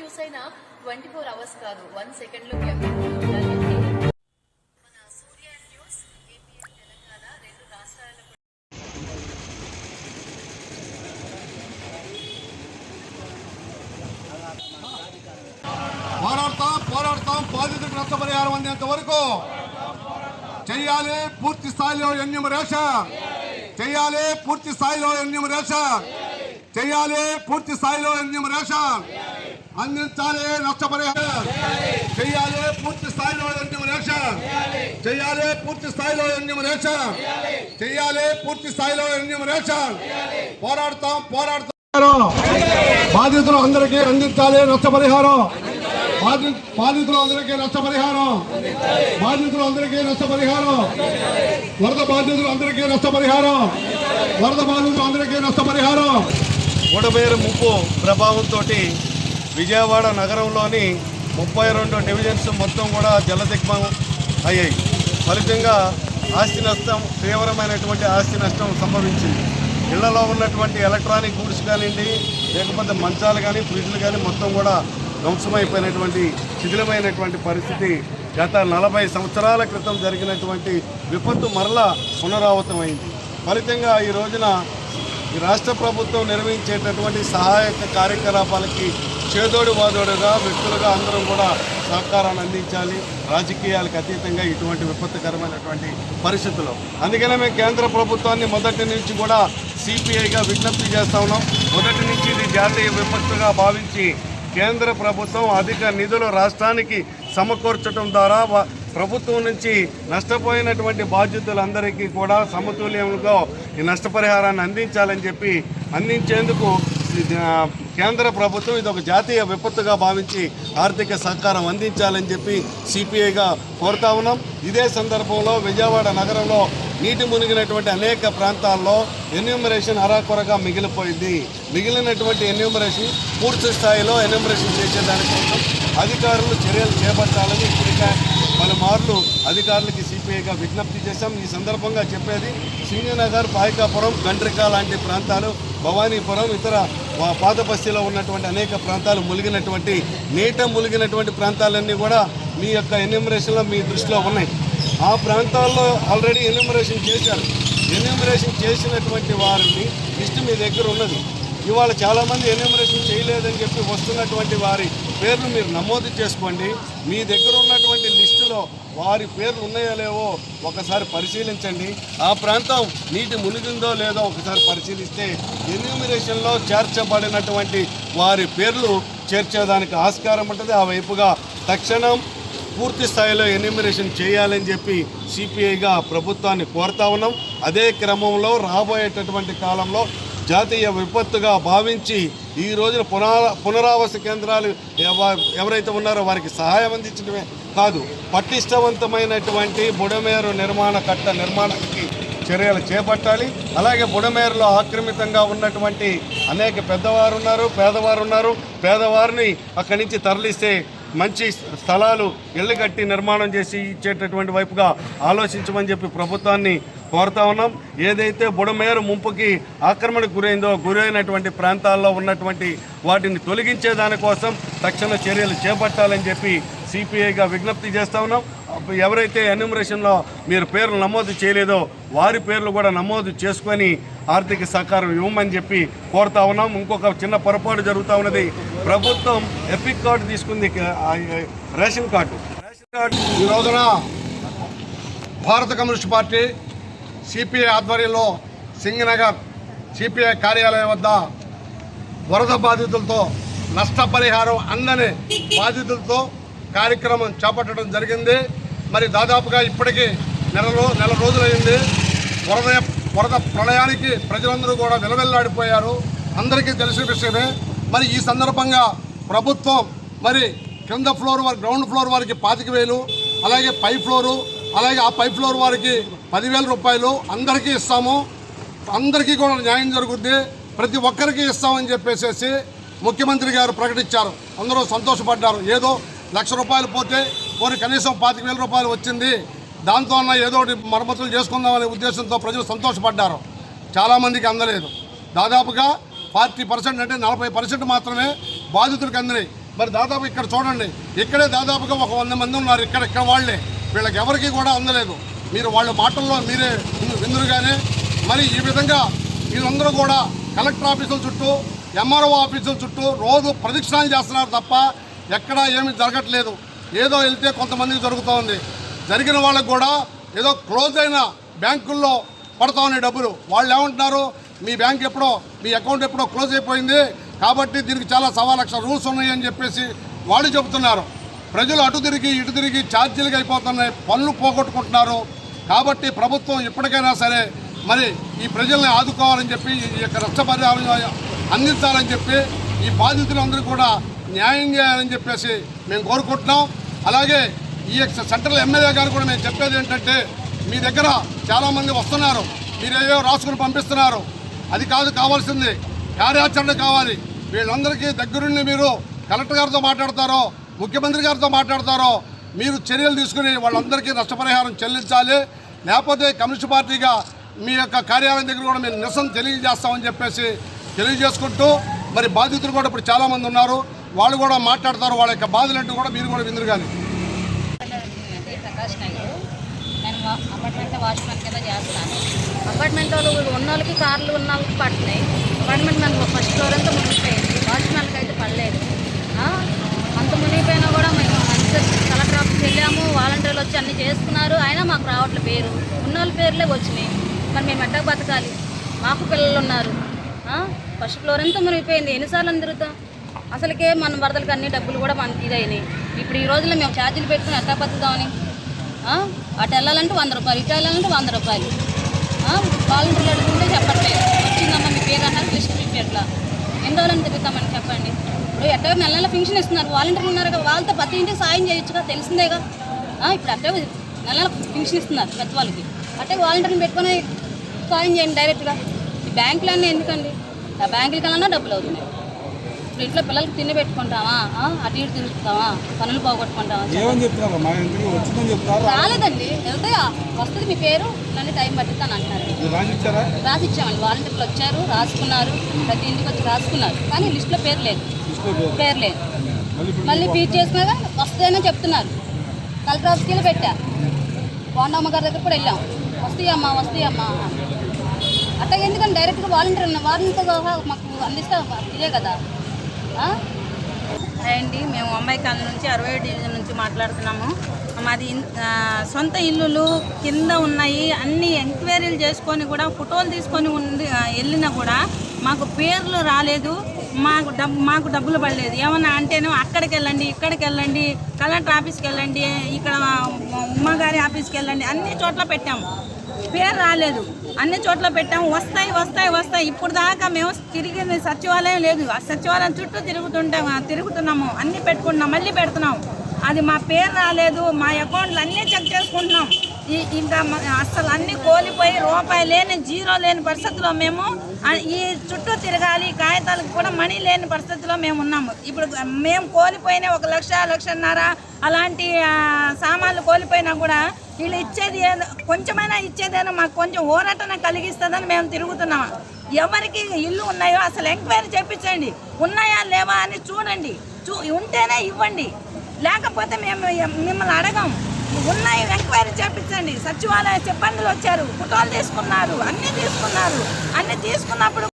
News అయినా twenty four hours కాదు one సెకండ్లో మీ పోరాడతాం పోరాడతాం బాధితులకు నష్టపరిహారం అందేంత వరకు. చెయ్యాలి పూర్తి స్థాయిలో ఎన్యూమరేషన్. చెయ్యాలి పూర్తి స్థాయిలో ఎన్యూమరేషన్. చెయ్యాలి పూర్తి స్థాయిలో ఎన్యూమరేషన్. అందించాలి నష్టపరిహారం. చేయాలి పూర్తి స్థాయిలో ఎన్యూమరేషన్ చెయ్యాలి పూర్తి స్థాయిలో ఎన్యూమరేషన్ చెయ్యాలి పూర్తి స్థాయిలో ఎన్యూమరేషన్ పోరాడతాం పోరాడతాం. బాధితులు అందరికీ అందించాలి నష్టపరిహారం. బాధితులు అందరికీ నష్టపరిహారం. బాధితులు అందరికీ నష్టపరిహారం. వరద బాధితులు అందరికీ నష్టపరిహారం. వరద బాధితులు అందరికీ నష్టపరిహారం. బుడమేరు ముప్పు ప్రభావంతో విజయవాడ నగరంలోని ముప్పై రెండు డివిజన్స్ మొత్తం కూడా జలదిగ్మం అయ్యాయి. ఫలితంగా ఆస్తి నష్టం తీవ్రమైనటువంటి ఆస్తి నష్టం సంభవించింది. ఇళ్ళలో ఉన్నటువంటి ఎలక్ట్రానిక్ గూడ్స్ కానివ్వండి లేకపోతే మంచాలు కానీ ఫ్రిడ్జ్లు కానీ మొత్తం కూడా ధ్వంసమైపోయినటువంటి శిథిలమైనటువంటి పరిస్థితి గత నలభై సంవత్సరాల క్రితం జరిగినటువంటి విపత్తు మరలా పునరావృతమైంది. ఫలితంగా ఈ రోజున ఈ రాష్ట్ర ప్రభుత్వం నిర్వహించేటటువంటి సహాయక కార్యకలాపాలకి చేదోడు వాదోడుగా వ్యక్తులుగా అందరం కూడా సహకారాన్ని అందించాలి. రాజకీయాలకు అతీతంగా ఇటువంటి విపత్తుకరమైనటువంటి పరిస్థితులు. అందుకనే మేము కేంద్ర ప్రభుత్వాన్ని మొదటి నుంచి కూడా సిపిఐగా విజ్ఞప్తి చేస్తా ఉన్నాం. మొదటి నుంచి ఇది జాతీయ విపత్తుగా భావించి కేంద్ర ప్రభుత్వం అధిక నిధులు రాష్ట్రానికి సమకూర్చడం ద్వారా ప్రభుత్వం నుంచి నష్టపోయినటువంటి బాధ్యతలందరికీ కూడా సమతుల్యంగా ఈ నష్టపరిహారాన్ని అందించాలని చెప్పి అందించేందుకు కేంద్ర ప్రభుత్వం ఇది ఒక జాతీయ విపత్తుగా భావించి ఆర్థిక సహకారం అందించాలని చెప్పి సిపిఐగా కోరుతా ఉన్నాం. ఇదే సందర్భంలో విజయవాడ నగరంలో నీటి మునిగినటువంటి అనేక ప్రాంతాల్లో ఎన్యూమరేషన్ అరాకొరగా మిగిలిపోయింది. మిగిలినటువంటి ఎన్యూమరేషన్ పూర్తి స్థాయిలో ఎన్యూమరేషన్ చేసేదానికోసం అధికారులు చర్యలు చేపట్టాలని ఇప్పటికే పలుమార్లు అధికారులకి సిపిఐగా విజ్ఞప్తి చేశాం. ఈ సందర్భంగా చెప్పేది సింగనగర్ పాయకాపురం గండ్రిక లాంటి ప్రాంతాలు భవానీపురం ఇతర పాత బస్తీలో ఉన్నటువంటి అనేక ప్రాంతాలు ములిగినటువంటి నీట ములిగినటువంటి ప్రాంతాలన్నీ కూడా మీ యొక్క ఎన్యూమరేషన్లో మీ దృష్టిలో ఉన్నాయి. ఆ ప్రాంతాల్లో ఆల్రెడీ ఎన్యూమరేషన్ చేశారు. ఎన్యూమరేషన్ చేసినటువంటి వారిని లిస్ట్ మీ దగ్గర ఉన్నది. ఇవాళ చాలామంది ఎన్యూమరేషన్ చేయలేదని చెప్పి వస్తున్నటువంటి వారి పేర్లు మీరు నమోదు చేసుకోండి. మీ దగ్గర ఉన్న లిస్టులో వారి పేర్లు ఉన్నాయో లేవో ఒకసారి పరిశీలించండి. ఆ ప్రాంతం నీటి మునిగిందో లేదో ఒకసారి పరిశీలిస్తే ఎన్యూమినేషన్లో చేర్చబడినటువంటి వారి పేర్లు చేర్చేదానికి ఆస్కారం ఉంటుంది. ఆ వైపుగా తక్షణం పూర్తి స్థాయిలో ఎన్యూమినేషన్ చేయాలని చెప్పి సిపిఐగా ప్రభుత్వాన్ని కోరుతా ఉన్నాం. అదే క్రమంలో రాబోయేటటువంటి కాలంలో జాతీయ విపత్తుగా భావించి ఈ రోజున పునరా పునరావాస కేంద్రాలు ఎవ- ఎవరైతే ఉన్నారో వారికి సహాయం అందించడమే కాదు పటిష్టవంతమైనటువంటి బుడమేరు నిర్మాణ కట్ట నిర్మాణానికి చర్యలు చేపట్టాలి. అలాగే బుడమేరులో ఆక్రమితంగా ఉన్నటువంటి అనేక పెద్దవారు ఉన్నారు పేదవారు ఉన్నారు పేదవారిని అక్కడి నుంచి తరలిస్తే మంచి స్థలాలు ఇళ్ళు కట్టి నిర్మాణం చేసి ఇచ్చేటటువంటి వైపుగా ఆలోచించమని చెప్పి ప్రభుత్వాన్ని కోరుతా ఉన్నాం. ఏదైతే బుడమేరు ముంపుకి ఆక్రమణకు గురైందో గురైనటువంటి ప్రాంతాల్లో ఉన్నటువంటి వాటిని తొలగించే దానికోసం తక్షణ చర్యలు చేపట్టాలని చెప్పి సిపిఐగా విజ్ఞప్తి చేస్తా ఉన్నాం. ఎవరైతే ఎన్యూమరేషన్లో మీరు పేర్లు నమోదు చేయలేదో వారి పేర్లు కూడా నమోదు చేసుకొని ఆర్థిక సహకారం ఇవ్వమని చెప్పి కోరుతా ఉన్నాం. ఇంకొక చిన్న పొరపాటు జరుగుతూ ఉన్నది. ప్రభుత్వం ఎపిక్ కార్డు తీసుకుంది. Ration card. రేషన్ కార్డు ఈ రోజున భారత కమ్యూనిస్ట్ పార్టీ సిపిఐ ఆధ్వర్యంలో సింగనగర్ సిపిఐ కార్యాలయం వద్ద వరద బాధితులతో నష్టపరిహారం అందని బాధితులతో కార్యక్రమం చేపట్టడం జరిగింది. మరి దాదాపుగా ఇప్పటికీ నెలలో నెల రోజులైంది. వరద వరద ప్రళయానికి ప్రజలందరూ కూడా విలవెల్లాడిపోయారు. అందరికీ తెలిసిన విషయమే. మరి ఈ సందర్భంగా ప్రభుత్వం మరి కింద ఫ్లోర్ వారి గ్రౌండ్ ఫ్లోర్ వారికి పాతిక వేలు అలాగే పై ఫ్లోరు అలాగే ఆ పై ఫ్లోర్ వారికి పదివేల రూపాయలు అందరికీ ఇస్తాము. అందరికీ కూడా న్యాయం జరుగుద్ది. ప్రతి ఒక్కరికి ఇస్తామని చెప్పేసేసి ముఖ్యమంత్రి గారు ప్రకటించారు. అందరూ సంతోషపడ్డారు. ఏదో లక్ష రూపాయలు పోతే పోనీ కనీసం పాతిక వేల రూపాయలు వచ్చింది. దాంతో అన్న ఏదో ఒకటి మరమ్మతులు చేసుకుందామనే ఉద్దేశంతో ప్రజలు సంతోషపడ్డారు. చాలామందికి అందలేదు. దాదాపుగా ఫార్టీ పర్సెంట్ అంటే నలభై పర్సెంట్ మాత్రమే బాధితులకు అందినాయి. మరి దాదాపు ఇక్కడ చూడండి ఇక్కడే దాదాపుగా ఒక వంద మంది ఉన్నారు. ఇక్కడ ఇక్కడ వాళ్ళే. వీళ్ళకి ఎవరికి కూడా అందలేదు. మీరు వాళ్ళ మాటల్లో మీరే విందురుగానే. మరి ఈ విధంగా వీళ్ళందరూ కూడా కలెక్టర్ ఆఫీసుల చుట్టూ ఎంఆర్ఓ ఆఫీసుల చుట్టూ రోజు ప్రదక్షిణాలు చేస్తున్నారు తప్ప ఎక్కడా ఏమీ జరగట్లేదు. ఏదో వెళ్తే కొంతమందికి జరుగుతోంది. జరిగిన వాళ్ళకు కూడా ఏదో క్లోజ్ అయిన బ్యాంకుల్లో పడతా ఉన్నాయి డబ్బులు. వాళ్ళు ఏమంటున్నారు? మీ బ్యాంక్ ఎప్పుడో మీ అకౌంట్ ఎప్పుడో క్లోజ్ అయిపోయింది. కాబట్టి దీనికి చాలా సవా లక్ష రూల్స్ ఉన్నాయి అని చెప్పేసి వాళ్ళు చెబుతున్నారు. ప్రజలు అటు తిరిగి ఇటు తిరిగి ఛార్జీలుగా అయిపోతున్నాయి. పనులు పోగొట్టుకుంటున్నారు. కాబట్టి ప్రభుత్వం ఇప్పటికైనా సరే మరి ఈ ప్రజల్ని ఆదుకోవాలని చెప్పి ఈ యొక్క నష్టపరిహారం అందించాలని చెప్పి ఈ బాధితులందరూ కూడా న్యాయం చేయాలని చెప్పేసి మేము కోరుకుంటున్నాం. అలాగే ఈ యొక్క సెంట్రల్ ఎమ్మెల్యే గారు కూడా మేము చెప్పేది ఏంటంటే మీ దగ్గర చాలామంది వస్తున్నారు. మీరు ఏవో రాసుకుని పంపిస్తున్నారు. అది కాదు కావాల్సింది కార్యాచరణ కావాలి. వీళ్ళందరికీ దగ్గరుండి మీరు కలెక్టర్ గారితో మాట్లాడతారో ముఖ్యమంత్రి గారితో మాట్లాడతారో మీరు చర్యలు తీసుకుని వాళ్ళందరికీ నష్టపరిహారం చెల్లించాలి. లేకపోతే కమ్యూనిస్ట్ పార్టీగా మీ యొక్క కార్యాలయం దగ్గర కూడా మేము నిరసన తెలియజేస్తామని చెప్పేసి తెలియజేసుకుంటూ మరి బాధితులు కూడా ఇప్పుడు చాలామంది ఉన్నారు. వాళ్ళు కూడా మాట్లాడతారు వాళ్ళ యొక్క బాధలంటూ కూడా మీరు కూడా విందురు కానీ ప్రకాష్ నేను వా- అపార్ట్మెంట్ వాచ్మెన్ కింద చేస్తాను అపార్ట్మెంట్ వాళ్ళు ఉన్న వాళ్ళకి కార్లు ఉన్న వాళ్ళకి పడుతున్నాయి. అపార్ట్మెంట్ మనకు ఫస్ట్ ఫ్లోర్ అంతా మునిగిపోయింది. వాచ్మెన్కి అయితే పడలేదు. అంత మునిగిపోయినా కూడా మేము మంచిగా కలెక్టర్ ఆఫీస్కి వెళ్ళాము. వాలంటీర్లు వచ్చి అన్ని చేసుకున్నారు. అయినా మాకు రావట్లే పేరు. ఉన్న వాళ్ళ పేర్లే వచ్చినాయి. మరి మేము ఎట్టా బతకాలి? మాకు పిల్లలు ఉన్నారు. ఫస్ట్ ఫ్లోర్ అంతా మునిగిపోయింది. ఎన్నిసార్లు అని తిరుగుతాం అసలుకే మన వరదలకు అన్ని డబ్బులు కూడా మనకి ఇదైనాయి. ఇప్పుడు ఈ రోజుల్లో మేము ఛార్జీలు పెట్టుకుని ఎట్లా బతుకుదామని అటు వెళ్ళాలంటే వంద రూపాయలు ఇటు వెళ్ళాలంటే వంద రూపాయలు. వాలంటీర్లు అడుగుతుంటే చెప్పట్లేదు వచ్చిందమ్మా మీ పేరు అన్నారు లిస్ట్ ఎట్లా ఎన్ని రోజులని తిరుగుతామని చెప్పండి. ఇప్పుడు ఎట్టో నెల నెల పెన్షన్ ఇస్తున్నారు. వాలంటీర్లు ఉన్నారు కదా వాళ్ళతో ప్రతి ఇంటికి సాయం చేయొచ్చుగా తెలిసిందేగా? కదా ఇప్పుడు అట్టే నెల నెల పెన్షన్ ఇస్తున్నారు పెద్దవాళ్ళకి అట్టే వాలంటీర్ని పెట్టుకొని సాయం చేయండి డైరెక్ట్గా. ఈ బ్యాంకులన్నీ ఎందుకండి? ఆ బ్యాంకుల కన్నా డబ్బులు అవుతున్నాయి. ఇప్పుడు ఇంట్లో పిల్లలకి తిని పెట్టుకుంటావా? ఆ? అటు ఇటు తిరుగుతావా? పనులు పోగొట్టుకుంటావా? ఏమని చెప్తున్నారు మా ఇంటికి వచ్చిందని చెప్తారు రాలేదండి. వెళ్తే వస్తుంది మీ పేరు? నన్ను టైం పట్టిద్దాను అంటున్నారు. రాసి ఇచ్చామండి వాలంటీర్లు వచ్చారు రాసుకున్నారు. ప్రతి ఇంటికి వచ్చి రాసుకున్నారు. కానీ లిస్టులో పేరు లేదు. పేరు లేదు. మళ్ళీ ఫీజ్ చేసుకున్నాక వస్తాయని చెప్తున్నారు. కలెక్టర్ ఆఫీస్కి పెట్టా పోండమ్మ గారి దగ్గర కూడా వెళ్ళాం. వస్తాయమ్మా వస్తాయమ్మా అట్లా ఎందుకంటే డైరెక్ట్గా వాలంటీర్ సహా మాకు అందిస్తే ఇదే కదా. అండి మేము అమ్మాయి కాలనీ నుంచి అరవై డివిజన్ నుంచి మాట్లాడుతున్నాము. మాది సొంత ఇల్లులు కింద ఉన్నాయి. అన్ని ఎంక్వైరీలు చేసుకొని కూడా ఫోటోలు తీసుకొని ఉండి వెళ్ళినా కూడా మాకు పేర్లు రాలేదు. మాకు డబ్ మాకు డబ్బులు పడలేదు. ఏమన్నా అంటేనే అక్కడికి వెళ్ళండి ఇక్కడికి వెళ్ళండి కలెక్టర్ ఆఫీస్కి వెళ్ళండి ఇక్కడ ఉమ్మగారి ఆఫీస్కి వెళ్ళండి అన్ని చోట్ల పెట్టాము. పేరు రాలేదు. అన్ని చోట్ల పెట్టాము. వస్తాయి వస్తాయి వస్తాయి. ఇప్పుడు దాకా మేము తిరిగి సచివాలయం లేదు. ఆ సచివాలయం చుట్టూ తిరుగుతుంటాము తిరుగుతున్నాము. అన్ని పెట్టుకుంటున్నాం మళ్ళీ పెడుతున్నాం. అది మా పేరు రాలేదు. మా అకౌంట్లు అన్నీ చెక్ చేసుకుంటున్నాం. ఇంకా అసలు అన్నీ కోల్పోయి రూపాయి లేని జీరో లేని పరిస్థితిలో మేము ఈ చుట్టూ తిరగాలి కాగితాలకు కూడా మనీ లేని పరిస్థితిలో మేము ఉన్నాము. ఇప్పుడు మేము కోల్పోయిన ఒక లక్ష లక్షన్నర అలాంటి సామాన్లు కోల్పోయినా కూడా వీళ్ళు ఇచ్చేది ఏదో కొంచెమైనా ఇచ్చేదేదో మాకు కొంచెం ఊరటన కలిగిస్తుందని మేము తిరుగుతున్నాం. ఎవరికి ఇల్లు ఉన్నాయో అసలు ఎంక్వైరీ చేయించండి ఉన్నాయా లేవా అని చూడండి. చూ ఉంటేనే ఇవ్వండి. లేకపోతే మేము మిమ్మల్ని అడగాము ఉన్నాయి ఎంక్వైరీ చేపించండి. సచివాలయ సిబ్బందులు వచ్చారు ఫోటోలు తీసుకున్నారు అన్నీ తీసుకున్నారు. అన్నీ తీసుకున్నప్పుడు